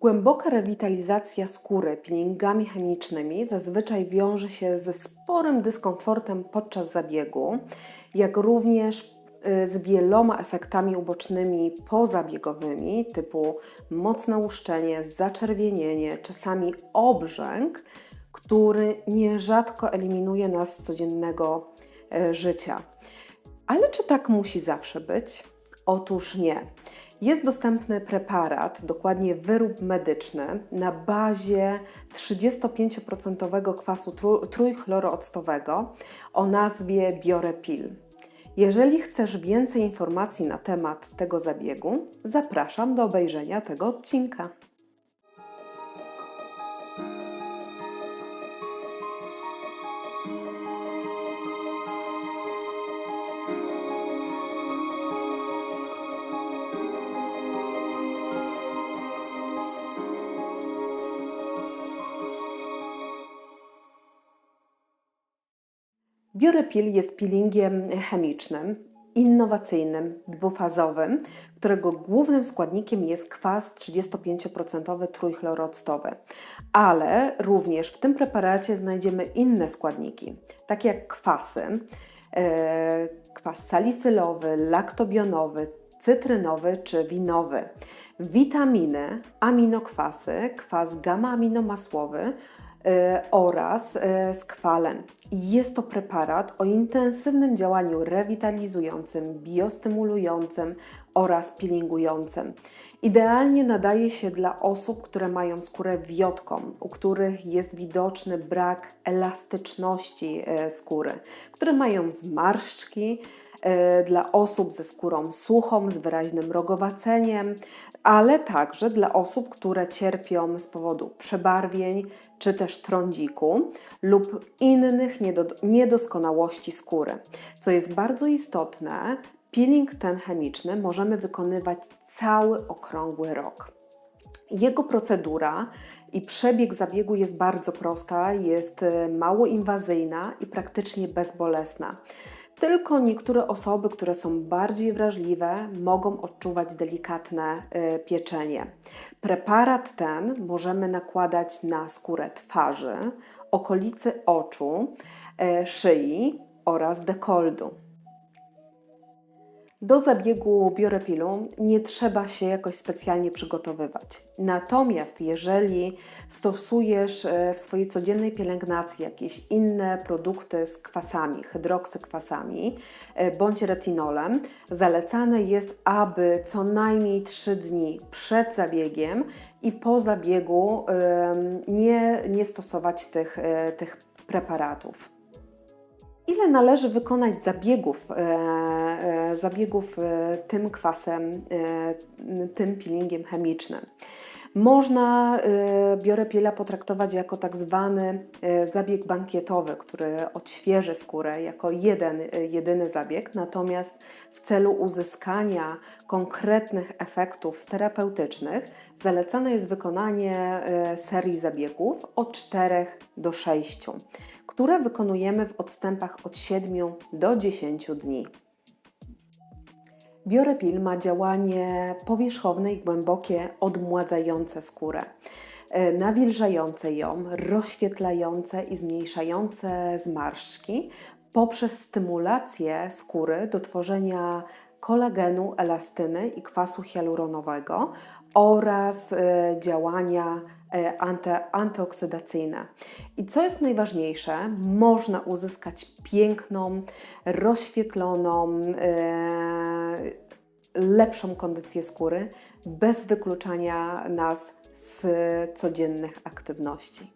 Głęboka rewitalizacja skóry peelingami chemicznymi zazwyczaj wiąże się ze sporym dyskomfortem podczas zabiegu, jak również y, z wieloma efektami ubocznymi pozabiegowymi, typu mocne łuszczenie, zaczerwienienie, czasami obrzęk, który nierzadko eliminuje nas z codziennego e, życia. Ale czy tak musi zawsze być? Otóż nie. Jest dostępny preparat, dokładnie wyrób medyczny na bazie 35% kwasu trójchlorooctowego o nazwie Biorepil. Jeżeli chcesz więcej informacji na temat tego zabiegu, zapraszam do obejrzenia tego odcinka. Biorepil jest peelingiem chemicznym, innowacyjnym, dwufazowym, którego głównym składnikiem jest kwas 35% trójchloroctowy. Ale również w tym preparacie znajdziemy inne składniki, takie jak kwasy, e, kwas salicylowy, laktobionowy, cytrynowy czy winowy, witaminy, aminokwasy, kwas gamma-aminomasłowy, oraz e, skwalen. Jest to preparat o intensywnym działaniu rewitalizującym, biostymulującym oraz peelingującym. Idealnie nadaje się dla osób, które mają skórę wiotką, u których jest widoczny brak elastyczności e, skóry, które mają zmarszczki, dla osób ze skórą suchą, z wyraźnym rogowaceniem, ale także dla osób, które cierpią z powodu przebarwień czy też trądziku lub innych niedo- niedoskonałości skóry. Co jest bardzo istotne, peeling ten chemiczny możemy wykonywać cały okrągły rok. Jego procedura i przebieg zabiegu jest bardzo prosta, jest e, mało inwazyjna i praktycznie bezbolesna. Tylko niektóre osoby, które są bardziej wrażliwe, mogą odczuwać delikatne e, pieczenie. Preparat ten możemy nakładać na skórę twarzy, okolicy oczu, e, szyi oraz dekoldu. Do zabiegu biorepilu nie trzeba się jakoś specjalnie przygotowywać. Natomiast jeżeli stosujesz e, w swojej codziennej pielęgnacji jakieś inne produkty z kwasami, hydroksykwasami e, bądź retinolem, zalecane jest, aby co najmniej 3 dni przed zabiegiem i po zabiegu nie, nie stosować tych, e, tych preparatów. Ile należy wykonać zabiegów, e, e, zabiegów e, tym kwasem, tym peelingiem chemicznym? Można e, biorepila potraktować jako tak zwany e, zabieg bankietowy, który odświeży skórę jako jeden, e, jedyny zabieg, natomiast w celu uzyskania konkretnych efektów terapeutycznych zalecane jest wykonanie serii zabiegów od 4 do 6 które wykonujemy w odstępach od 7 do 10 dni. Biorepil ma działanie powierzchowne i głębokie, odmładzające skórę, e, nawilżające ją, rozświetlające i zmniejszające zmarszczki poprzez stymulację skóry do tworzenia kolagenu, elastyny i kwasu hialuronowego oraz e, działania antyoksydacyjne. I co jest najważniejsze, można uzyskać piękną, rozświetloną, e, lepszą kondycję skóry bez wykluczania nas z codziennych aktywności.